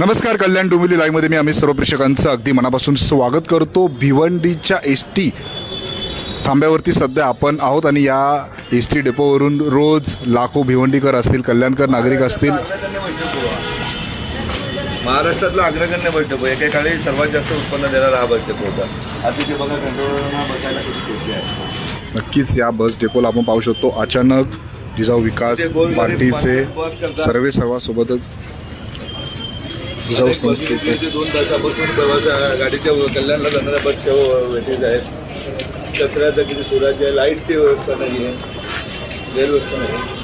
नमस्कार कल्याण डोंबिवली लाईव्हमध्ये मी अमित सर्व प्रेक्षकांचं अगदी मनापासून स्वागत करतो भिवंडीच्या एस टी थांब्यावरती सध्या आपण आहोत आणि या एस टी डेपोवरून रोज लाखो भिवंडीकर असतील कल्याणकर नागरिक असतील. महाराष्ट्रातला अग्रगण्य बैठक. एकेकाळी सर्वात जास्त उत्पन्न देणारा हा बैठक होता आता बघा कंट्रोलरना बसायला नक्कीच या बस डेपोला आपण पाहू शकतो अचानक जिजाऊ विकास पार्टीचे. सर्वे सर्वांसोबतच जिजाऊ संस्थेचे दोन तासापासून प्रवास गाडीच्या कल्याणला जाणाऱ्या बसच्या वेटेज आहेत. कचऱ्याचं किती सुराज्य आहे. लाईटची व्यवस्था नाही आहे. व्यवस्था नाही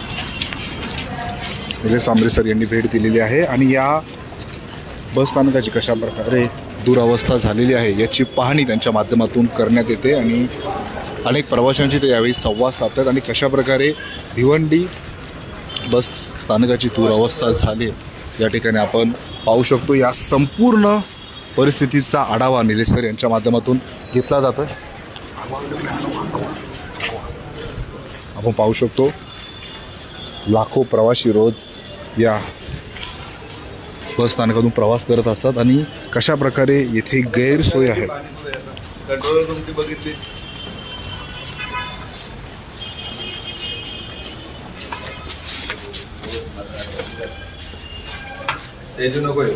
निलेश सांबरे सर यांनी भेट दिलेली आहे आणि या बस स्थानकाची कशा प्रकारे दुरावस्था झालेली आहे याची पाहणी त्यांच्या माध्यमातून करण्यात येते आणि अनेक प्रवाशांची ते यावेळी संवाद साधतात आणि कशा प्रकारे भिवंडी बस स्थानकाची दुरावस्था झाली आहे, या ठिकाणी आपण पाहू शकतो या संपूर्ण परिस्थितीचा आढावा निलेश सर यांच्या माध्यमातून घेतला जातो आपण पाहू शकतो लाखो प्रवासी रोज या बस स्थानकातून प्रवास करत असतात आणि कशा प्रकारे येथे गैरसोय आहे? बघितली तेजू नको येऊ.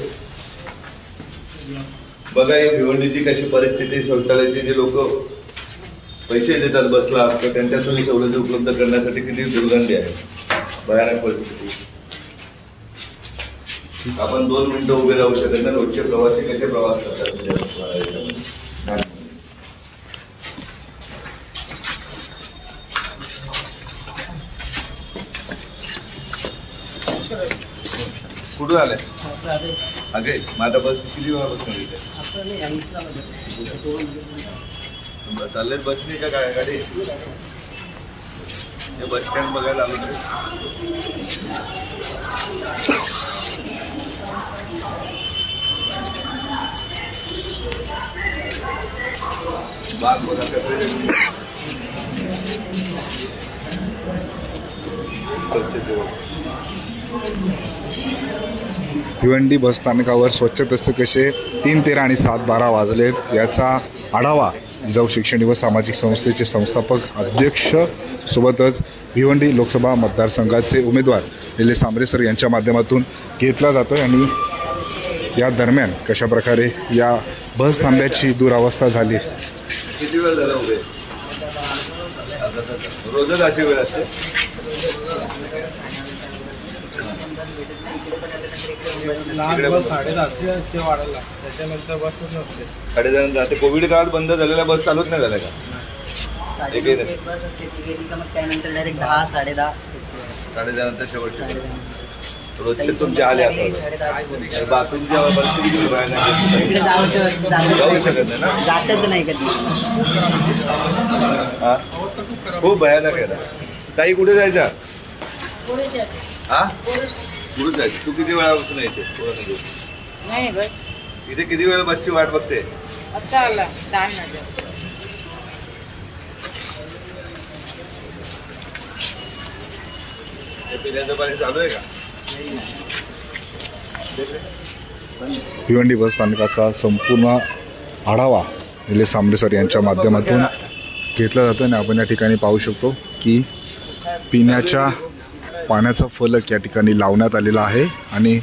बघा ही भिवंडीची कशी परिस्थिती शौचालयाची जे लोक पैसे देतात बसला तर त्यांच्या सोयी सवलती उपलब्ध करण्यासाठी किती दुर्गंधी आहे भयानक परिस्थिती आपण दोन मिनिटं उभे राहू शकत नाही रोजचे प्रवासी कसे प्रवास करतात Thank you. कुठून आले? अगे माझा बस किती वेळापासून इथे? चालले बसने का काय गाडी? हे बस स्टँड बघायला आलो बाग बघा कसं स्वच्छतेवर भिवंडी बस स्थानकावर स्वच्छतेचे कसे तीन तेरा आणि सात बारा वाजलेत. याचा आढावा जिजाऊ शैक्षणिक व सामाजिक संस्थेचे संस्थापक अध्यक्ष सोबतच भिवंडी लोकसभा मतदारसंघाचे उमेदवार निलेश सांबरे सर यांच्या माध्यमातून घेतला जातो आणि या दरम्यान कशा प्रकारे या बस थांब्याची दुरावस्था झाली? किती वेळ झाला उभे? रोजच अशी वेळ असते? लहान बस साडेदहाची असते वाढायला. त्याच्यानंतर बसच नसते. आता कोविड काळात बंद झालेल्या बस चालूच नाही झाल्या का? एक आहे ना. साडेनऊची एक बस असते ती गेली का मग त्यानंतर डायरेक्ट दहा साडेदहा. शेवटची. रोजचे तुमचे आले आता बाथरूमच्या परिस्थिती जाऊ शकत जाऊ शकत नाही. ना? जातच नाही कधी. हा? खूप भयानक आहे ना? ताई कुठे जायचा? हा? कुठे जायचं तू किती वेळापासून येते? नाही बस. इथे किती वेळ बसची वाट बघते? आता आला. दहा मिनिटं. पिण्याचं पाणी चालू आहे का? भिवंडी बस स्थानकाचा संपूर्ण आढावा निलेश सर यांच्या माध्यमातून घेतला जातो आणि आपण या ठिकाणी पाहू शकतो की पिण्याच्या पाण्याचा फलक या ठिकाणी लावण्यात आलेला आहे आणि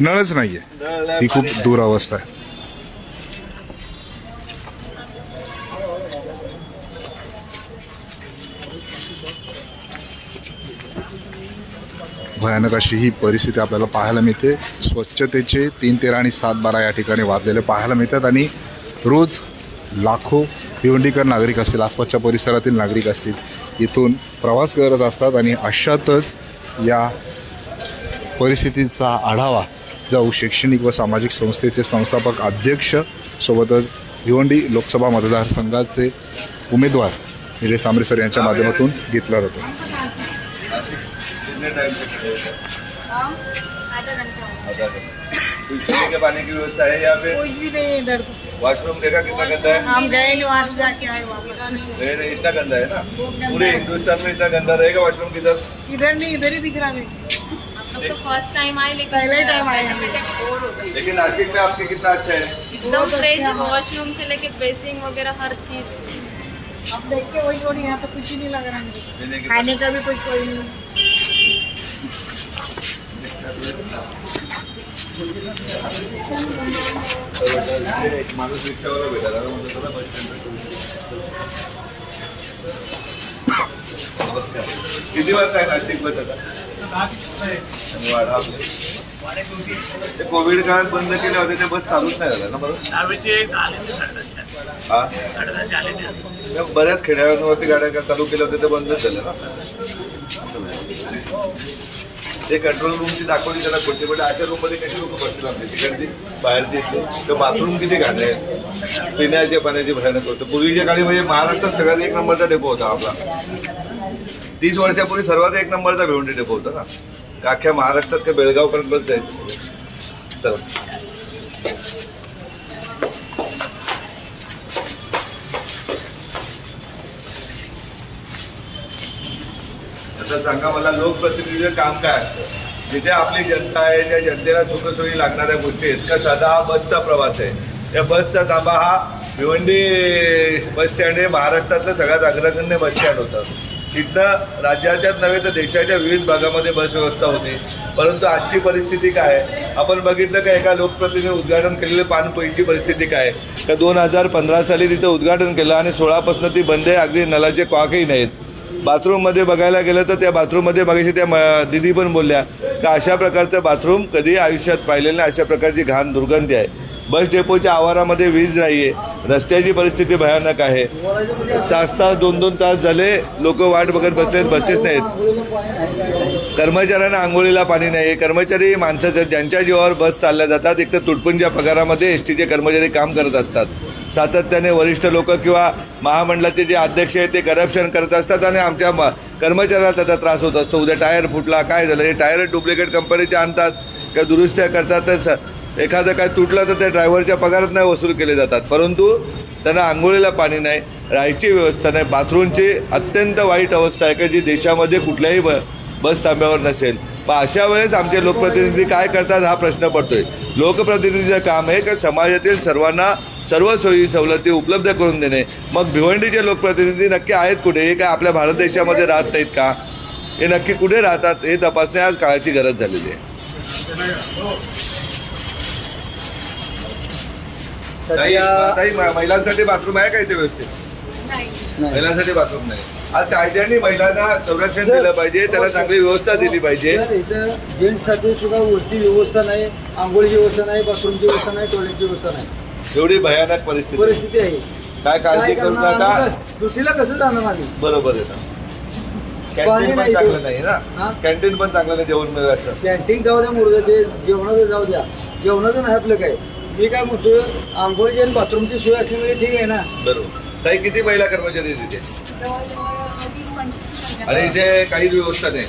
नळच नाही आहे ही खूप दूर अवस्था आहे. भयानक अशी ही परिस्थिती आपल्याला पाहायला मिळते. स्वच्छतेचे तीन तेरा आणि सात बारा या ठिकाणी वाजलेले पाहायला मिळतात आणि रोज लाखो भिवंडीकर नागरिक असतील आसपासच्या परिसरातील नागरिक असतील इथून प्रवास करत असतात आणि अशातच या परिस्थितीचा आढावा जाऊ शैक्षणिक व सामाजिक संस्थेचे संस्थापक अध्यक्ष सोबतच भिवंडी लोकसभा मतदारसंघाचे उमेदवार निलेश सांबरे सर यांच्या माध्यमातून घेतला जातो. कोई पीने के पानी की व्यवस्था है यहाँ पे? कुछ भी नहीं है इधर वॉशरूम देखा कितना गंदा है? हम गए वहाँ से जाके आए नहीं नहीं इतना गंदा है ना? पूरे हिंदुस्तान में इतना गंदा रहेगा वॉशरूम किधर इधर नहीं इधर ही दिख रहा है। तो फ़र्स्ट टाइम आए लेकिन पहले टाइम आए लेकिन नासिक में आपके कितना अच्छा है? एकदम फ्रेश वॉशरूम से लेके बेसिंग वगैरह हर चीज़। अब देख के वही और यहाँ तो कुछ ही नहीं लग रहा है खाने का भी कोई सोई नहीं। एक माणूस रिक्षावाला भेटायला चला बस नमस्कार किती वाजता आहे नाशिक बस आता आपले ते कोविड काळात बंद केले होते ते बस चालूच नाही झालं ना बरोबर? हा? बऱ्याच खेड्यावरती गाड्या का- चालू केल्या होत्या ते बंदच झालं ना. ते कंट्रोल रूमची दाखवली त्याला कुठे म्हणजे अशा रूममध्ये कशी लोक बसतील आपली? तिकडची बाहेरची इथली. तर बाथरूम किती घाणे आहेत? पिण्याच्या पाण्याची भयानक होतं. पूर्वीच्या काळी म्हणजे महाराष्ट्रात सगळ्यात एक नंबरचा डेपो होता आपला. तीस वर्षापूर्वी सर्वात एक नंबरचा भिवंडी डेपो होता ना. का अख्ख्या महाराष्ट्रात का बेळगावपर्यंत बस जायचं? चला. आता सांगा मला लोकप्रतिनिधीचं काम काय असतं? जिथे आपली जनता आहे त्या जनतेला सुखसोयी लागणाऱ्या गोष्टी आहेत. त्या साधा हा बसचा प्रवास आहे. या बसचा ताबा हा भिवंडी बस स्टँड हे महाराष्ट्रातलं सगळ्यात अग्रगण्य बस स्टँड होतं. तिथनं राज्याच्याच नव्हे तर देशाच्या विविध भागामध्ये बस व्यवस्था होती. परंतु आजची परिस्थिती काय आहे? आपण बघितलं का एका लोकप्रतिनिधी उद्घाटन केलेलं पानपोईची परिस्थिती काय आहे? का दोन हजार पंधरा साली तिथं उद्घाटन केलं आणि सोळापासून ती बंद आहे. अगदी नलाचे कॉकही नाहीत. बाथरूममध्ये बघायला गेलं तर त्या बाथरूममध्ये बघायची त्या म- दिदी पण बोलल्या का अशा प्रकारचं बाथरूम कधी आयुष्यात पाहिलेलं नाही अशा प्रकारची घाण दुर्गंधी आहे. बस डेपोच्या आवारामध्ये वीज नाही आहे रस्त्याची परिस्थिती भयानक आहे. तास तास दोन दोन तास झाले लोक वाट बघत बसलेत बसेस नाहीत. कर्मचाऱ्यांना आंघोळीला पाणी नाही आहे कर्मचारी माणसाच्या ज्यांच्या जीवावर बस चालल्या जातात एक तर तुटपुंच्या पगारामध्ये एस टीचे कर्मचारी काम करत असतात. सातत्याने वरिष्ठ लोक किंवा महामंडळाचे जे अध्यक्ष आहेत ते करप्शन करत असतात आणि आमच्या म- कर्मचाऱ्याला त्याचा त्रास होत असतो. उद्या टायर फुटला काय झालं? हे टायर डुप्लिकेट कंपनीचे आणतात किंवा दुरुस्त्या करतात? तर स- एखादं काय तुटलं तर त्या ड्रायव्हरच्या पगारात नाही वसूल केले जातात. परंतु त्यांना आंघोळीला पाणी नाही राहायची व्यवस्था नाही बाथरूमची अत्यंत वाईट अवस्था आहे का जी देशामध्ये कुठल्याही ब बस थांब्यावर नसेल. पण अशा वेळेस आमचे लोकप्रतिनिधी काय करतात हा प्रश्न पडतोय. लोकप्रतिनिधीचं काम आहे का समाजातील सर्वांना सर्व सोयी सवलती उपलब्ध करून देणे. मग भिवंडीचे लोकप्रतिनिधी नक्की आहेत कुठे? हे काय आपल्या भारत देशामध्ये राहत नाहीत का? हे नक्की कुठे राहतात? हे तपासणे आज काळाची गरज झालेली आहे. ताई ताई, म- महिलांसाठी बाथरूम आहे का इथे व्यवस्थित? महिलांसाठी बाथरूम नाही. आज कायद्याने महिलांना संरक्षण दिलं पाहिजे त्याला चांगली व्यवस्था दिली पाहिजे. जेंट्ससाठी सुद्धा वरती व्यवस्था नाही आंघोळीची व्यवस्था नाही बाथरूमची व्यवस्था नाही टॉयलेटची व्यवस्था नाही. एवढी भयानक परिस्थिती. परिस्थिती आहे. काय काळजी काय करू? नका. ड्युटीला कसं जाणार आम्ही? बरोबर आहे कॅन्टीन पण चांगलं. नाही हा? ना कॅन्टीन पण चांगलं नाही जेवण मिळेल असं कॅन्टीन जाऊ द्या मुलगा ते जेवणाचं जाऊ द्या. जेवणाचं नाही आपलं काय. मी काय म्हणतो आंघोळीची आणि बाथरूमची सोय असली म्हणजे ठीक आहे ना. बरोबर. ताई किती महिला कर्मचारी तिथे आणि इथे काहीच व्यवस्था नाही.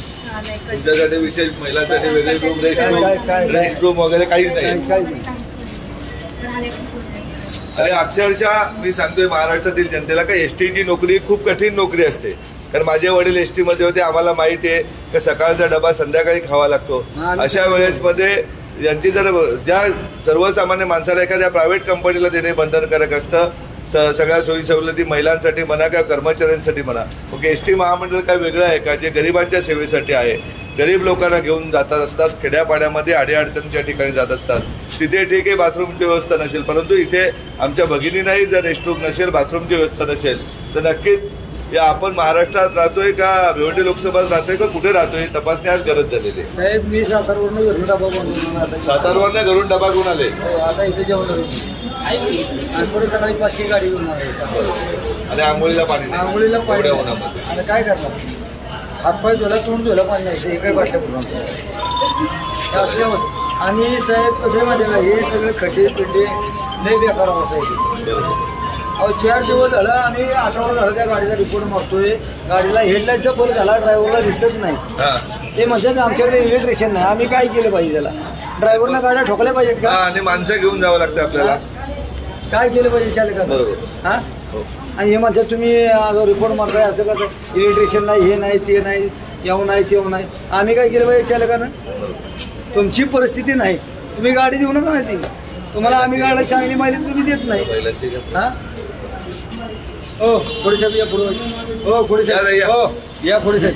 तुमच्यासाठी विशेष महिलांसाठी वेगळे room rest room rest room वगैरे काहीच नाही. आणि अक्षरशः मी सांगतोय महाराष्ट्रातील जनतेला का एस टीची नोकरी खूप कठीण नोकरी असते. कारण माझे वडील एसमध्ये होते आम्हाला माहिती आहे की सकाळचा डबा संध्याकाळी खावा लागतो. अशा वेळेस मध्ये यांची जर ज्या सर्वसामान्य माणसाला एखाद्या प्रायव्हेट कंपनीला देणे बंधनकारक असतं स- सगळ्या सोयी सवलती महिलांसाठी म्हणा किंवा कर्मचाऱ्यांसाठी म्हणा. मग एस टी महामंडळ काय वेगळं आहे का? जे गरिबांच्या सेवेसाठी आहे. गरीब लोकांना घेऊन जातात असतात खेड्यापाड्यामध्ये अडीअडचणीच्या ठिकाणी जात असतात तिथे ठीक आहे बाथरूमची व्यवस्था नसेल परंतु इथे आमच्या भगिनींनाही जर रेस्टरूम नसेल बाथरूमची व्यवस्था नसेल तर नक्कीच या आपण महाराष्ट्रात राहतोय का भिवंडी लोकसभात राहतोय का कुठे राहतोय? तपासणी आज गरज झालेली आहे. साहेब मी सातारवरून घरून डबा बनवून आता. सातारवरनं घरून डबा घेऊन आले? हो, आता इथे जेवण आणि पुढे सकाळी पाचशे गाडी घेऊन आणि आंघोळीला पाणी नाही. आंघोळीला पाणी एवढ्या उन्हामध्ये. आणि काय करणार? हातपाय धुला तोंड धुला पाणी नाही. एकही भाषा असल्यावर आणि साहेब कसं आहे माहिती आहे का हे सगळे खड्डे पिड्डे लय बेकार अवस्था आहे बरोबर. अहो चार दिवस झाला आणि आठवडा झाला त्या गाडीचा रिपोर्ट मागतोय गाडीला हेडलाईटचा फरक झाला ड्रायव्हरला दिसत नाही. हा. ते म्हणतात आमच्याकडे इलेक्ट्रिशियन नाही. आम्ही काय केलं पाहिजे त्याला? ड्रायव्हरला गाड्या ठोकल्या पाहिजेत हा, का आणि माणसं घेऊन जावं लागतं आपल्याला. काय केलं पाहिजे बरोबर. हा? आणि हे म्हणतात तुम्ही रिपोर्ट मारताय असं कसं इलेक्ट्रिशियन नाही हे नाही ते नाही येऊ नाही तेऊ नाही. आम्ही काय केलं पाहिजे चालकानं तुमची परिस्थिती नाही. तुम्ही गाडी देऊ नका ना ती. तुम्हाला आम्ही गाडी चांगली माहिती तुम्ही देत नाही. हा? हो खोडे साहेब या पुढे. हो खोडे या, साहेब. या. हो या खोडे साहेब.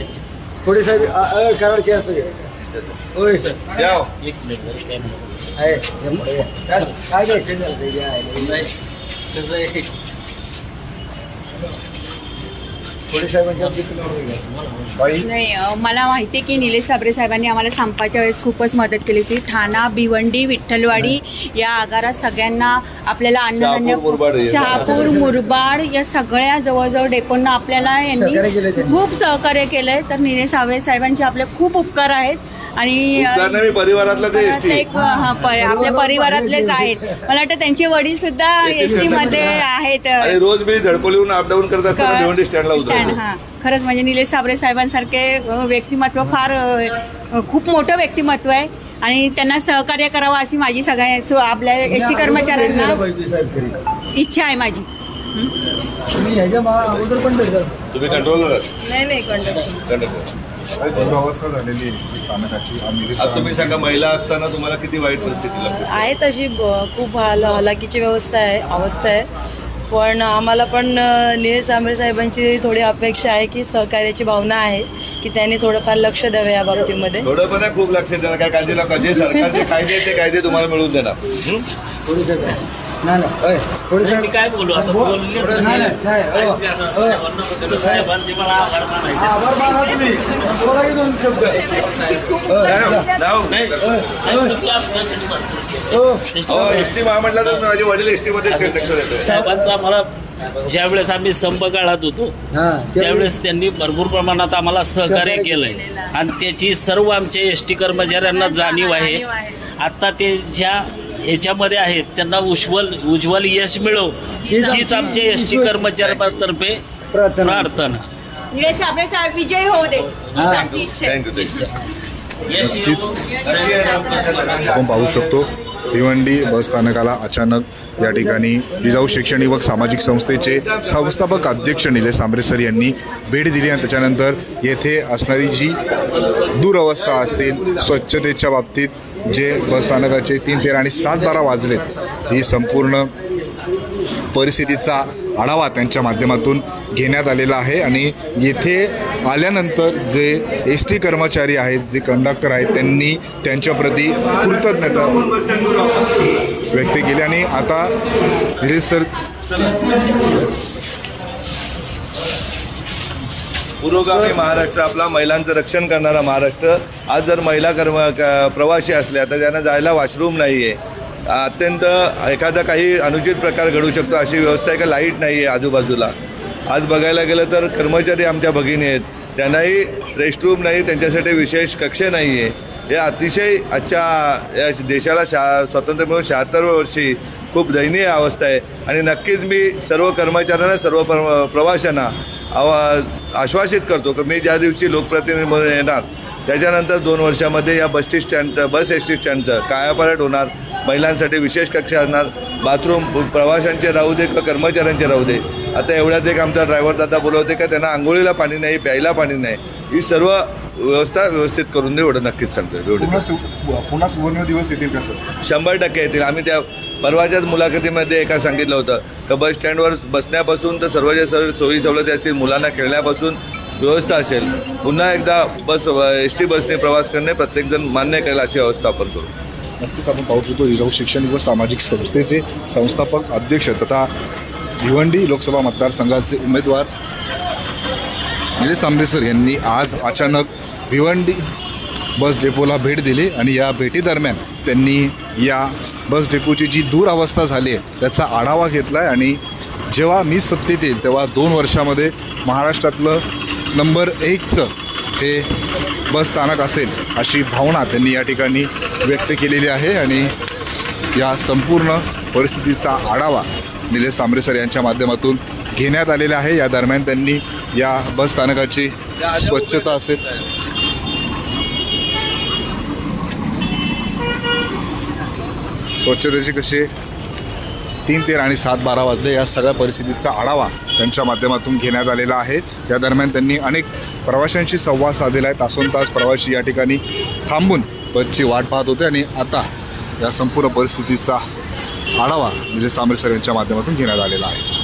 खोडे साहेब कराडचे असते. होय सर. या. आहे. या पुढे या. काय घ्यायचं? झालं ते साहेबांच्या नाही मला माहिती आहे की निलेश साबरे साहेबांनी आम्हाला संपाच्या वेळेस खूपच मदत केली होती. ठाणा भिवंडी विठ्ठलवाडी या आगारात सगळ्यांना आपल्याला अन्नधान्य शहापूर, मुरबाड या सगळ्या जवळजवळ डेपोंना आपल्याला यांनी. खूप सहकार्य केलंय. तर निलेश साबळे साहेबांचे आपले खूप उपकार आहेत. आणि मी परिवारातला ते एसटी. एक, हा, पर- आपल्या परिवारातलेच आहेत. मला वाटतं त्यांचे वडील सुद्धा एसटी एस टी मध्ये आहेत. आणि रोज मी झडपोलीहून अपडाऊन करत असताना भिवंडी स्टँडला स्टँड उतरतो. हा. खरंच म्हणजे निलेश साबळे साहेबांसारखे अ, व्यक्तिमत्व फार अ, खूप मोठं व्यक्तिमत्व आहे. आणि त्यांना सहकार्य करावं अशी माझी सगळ्या सो आपल्या एस टी कर्मचाऱ्यांना इच्छा आहे माझी. तुम्ही ह्याच्या मा अगोदर पण भेटला. तुम्ही कंट्रोलर नहीं नहीं कंडक्टर दुरावस्था झालेली आहे. स्थानकाची. तुम्ही सांगा महिला असताना तुम्हाला किती वाईट परिस्थिती लागते? आहे तशी ब- खूप हाल हलाखीची व्यवस्था आहे अवस्था आहे. पण आम्हाला पण निलेश सांबरे साहेबांची थोडी अपेक्षा आहे की सहकार्याची भावना आहे की त्यांनी थोडंफार लक्ष द्यावे या बाबतीमध्ये. थोडं पण नाही, खूप लक्ष देणार. काय काळजी नका जे सरकारचे कायदे आहेत, ते कायदे तुम्हाला मिळवून देणार. नाही नाही. होय. खोडे साहेब. काय बोलू? आता बोलले खोडे नाही नाही, नाही हो. हो. साहेबांची मला आभार मानायचे. आभार माना तुम्ही. बोला की दोन शब्द. नाही हो. साहेब, तुम्ही महामंडळात माझे वडील एसटी मध्ये कंडक्टर येते साहेबांचा आम्हाला ज्यावेळेस आम्ही संप काळात होतो हा त्यावेळेस त्यांनी भरपूर प्रमाणात आम्हाला सहकार्य केलंय. आणि त्याची सर्व आमच्या एस टी कर्मचाऱ्यांना जाणीव आहे. आता ते ज्या ह्याच्यामध्ये आहेत. त्यांना उज्ज्वल उज्ज्वल यश मिळो. हीच आमच्या एस टी कर्मचाऱ्यांतर्फे प्रार्थना. निलेश साहेब विजयी होऊ दे. हीच आमची इच्छा आहे. थँक्यू थँक्यू यश येवो. आपण पाहू शकतो. भिवंडी बस स्थानकाला अचानक या ठिकाणी जिजाऊ शैक्षणिक व सामाजिक संस्थेचे संस्थापक अध्यक्ष निलेश सांबरेसर यांनी भेट दिली आणि त्याच्यानंतर येथे असणारी जी दुरवस्था असतील स्वच्छतेच्या बाबतीत जे बस स्थानकाचे तीन तेरा आणि सात बारा वाजलेत ही संपूर्ण परिस्थितीचा आढावा त्यांच्या माध्यमातून घेण्यात आलेला आहे. आणि येथे आल्यानंतर जे एस टी कर्मचारी आहेत जे कंडक्टर आहेत त्यांनी त्यांच्याप्रती कृतज्ञता व्यक्त केली. आणि आता निलेश सर पुरोगामी महाराष्ट्र आपला महिलांचं रक्षण करणारा महाराष्ट्र. आज जर महिला कर्म क- प्रवासी असल्या तर त्यांना जायला वॉशरूम नाही आहे अत्यंत एखादा काही अनुचित प्रकार घडू शकतो अशी व्यवस्था आहे का लाइट नाही आहे आजूबाजूला. आज बघायला गेलं तर कर्मचारी आमच्या भगिनी आहेत. त्यांनाही रेस्टरूम नाही त्यांच्यासाठी विशेष कक्ष नाही आहे हे अतिशय आजच्या या देशाला शा स्वातंत्र्य मिळून शहात्तर वर्षी खूप दयनीय अवस्था आहे. आणि नक्कीच मी सर्व कर्मचाऱ्यांना सर्व प्र प्रवाशांना आवा आश्वासित करतो की मी ज्या दिवशी लोकप्रतिनिधी म्हणून येणार त्याच्यानंतर दोन वर्षामध्ये या बस स्टँडचं बस एस टी स्टँडचं कायापालट होणार. महिलांसाठी विशेष कक्ष असणार. बाथरूम प्रवाशांचे राहू दे किंवा कर्मचाऱ्यांचे राहू दे. आता एवढ्यात एक आमचा ड्रायव्हर दादा बोलवते का त्यांना आंघोळीला पाणी नाही प्यायला पाणी नाही. ही सर्व व्यवस्था व्यवस्थित करून दे एवढं नक्कीच सांगतो. पुन्हा सुवर्ण दिवस येतील का सर? शंभर टक्के येतील. आम्ही त्या परवाच्याच मुलाखतीमध्ये एका सांगितलं होतं का बस स्टँडवर बसण्यापासून तर सर्व ज्या सर्व सोयी सवलती असतील मुलांना खेळण्यापासून व्यवस्था असेल. पुन्हा एकदा बस एस टी बसने प्रवास करणे प्रत्येकजण मान्य करेल अशी व्यवस्था आपण करू. नक्कीच आपण पाहू शकतो जिजाऊ शैक्षणिक व सामाजिक संस्थेचे संस्थापक अध्यक्ष तथा भिवंडी लोकसभा मतदारसंघाचे उमेदवार म्हणजे निलेश सांबरे यांनी आज अचानक भिवंडी बस डेपोला भेट दिली आणि या भेटीदरम्यान त्यांनी या बस डेपोची जी दुरावस्था झाली आहे त्याचा आढावा घेतला आहे आणि जेव्हा मी सत्तेत येईल तेव्हा दोन वर्षामध्ये महाराष्ट्रातलं नंबर एकचं हे बस स्थानक असेल अशी भावना त्यांनी या ठिकाणी व्यक्त केलेली आहे आणि या संपूर्ण परिस्थितीचा आढावा निलेश सांबरे सर यांच्या माध्यमातून घेण्यात आलेला आहे. या दरम्यान त्यांनी या बस स्थानकाची स्वच्छता असेल. स्वच्छतेचे कसे तीन तेरा आणि सात बारा वाजले या सगळ्या परिस्थितीचा आढावा त्यांच्या माध्यमातून घेण्यात आलेला आहे. या दरम्यान त्यांनी अनेक प्रवाशांशी संवाद साधलेला आहे तासोन तास प्रवासी या ठिकाणी थांबून बसची वाट पाहत होते आणि आता या संपूर्ण परिस्थितीचा आढावा निलेश सांबरे सर यांच्या माध्यमातून घेण्यात आलेला आहे.